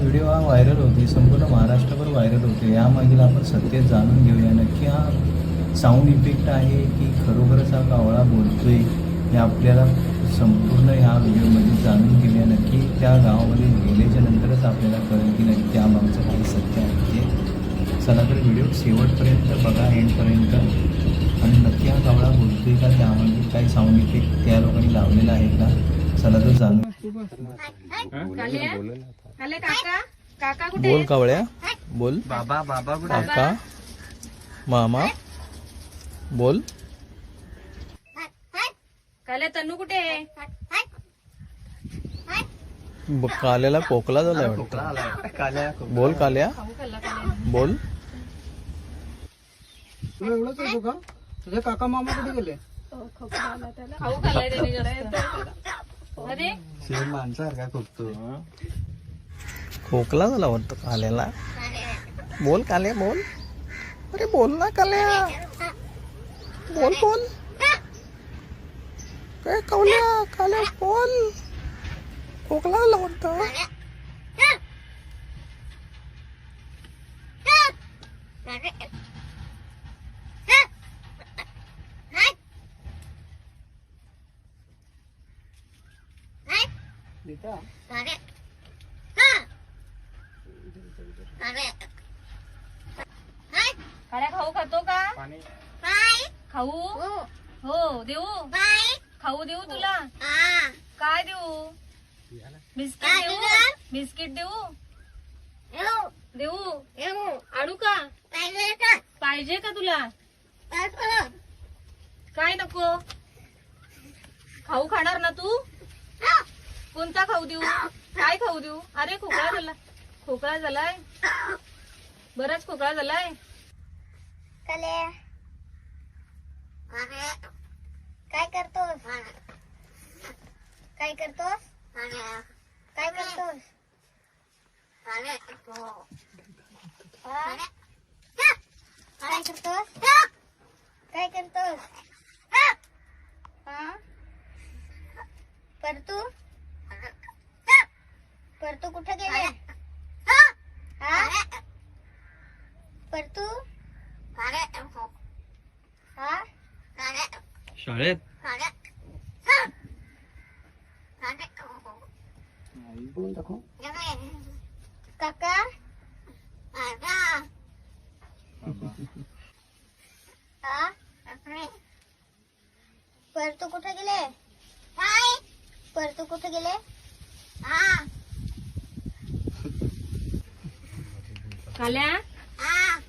Video हा viral होते संपूर्ण महाराष्ट्रभर व्हायरल होते. यामागील आपण सत्य जाणून घेऊया. नक्की हा साऊंड इफेक्ट आहे की खरोखरच हा कावळा बोलतोय हे आपल्याला संपूर्ण ह्या व्हिडिओमध्ये जाणून घेऊया. नक्की त्या गावामध्ये गेल्याच्या नंतरच आपल्याला कळेल की नक्की त्यामागचं काही सत्य आहे ते. चला तर व्हिडिओ शेवटपर्यंत बघा एंडपर्यंत आणि नक्की हा कावळा बोलतोय का त्यामध्ये काही साऊंड इफेक्ट त्या लोकांनी लावलेला आहे का? चला तर जाणून काल्या? काल्या काका? काका कुठे बोल कावळ्या बोल. बाबा बाबा कुठे काका मामा बोल. काल्या तन्नू कुठे काल्याला झालाय वाटतं. आलाय काल्या बोल काल्या. बोल. तुला एवढंच तुझे काका मामा कुठे गेले? खाऊ खाल्लाय. अरे सेम माणसासारखा खोकतो खोकला झाला वाटतं काल्याला बोल काल्या बोल अरे बोल ना काल्या बोल बोल काय कावल्या काल्या बोल खोकला झाला वाटतं काल्या खाऊ खातो का? खाऊ? हो. देऊ. खाऊ देऊ तुला? काय देऊ? बिस्किट देऊ? बिस्किट देऊ? देऊ. आणू का? पाहिजे का? तुला? काय नको? खाऊ खाणार ना तू? कोणता खाऊ देऊ? काय खाऊ देऊ? अरे खोकळा झाला. खोकळा झालाय. बराच खोकळा झालाय. काय करतोस? काय करतोस? काय करतोस? हा? काय करतोस? काय करतोस? हा? परतू परतू कुठे गेले? हा? परतू? हा? शाळेत? काका? हा? परतू कुठे गेले? परतू कुठे गेले? काल्या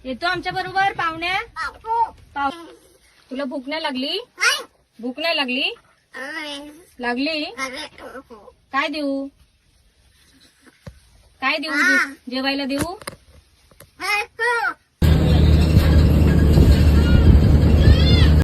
येतो आमच्या बरोबर पाहुण्या? पाव तुला भूक नाही लागली? भूक नाही लागली? लागली? काय देऊ? काय देऊ? जेवायला देऊ?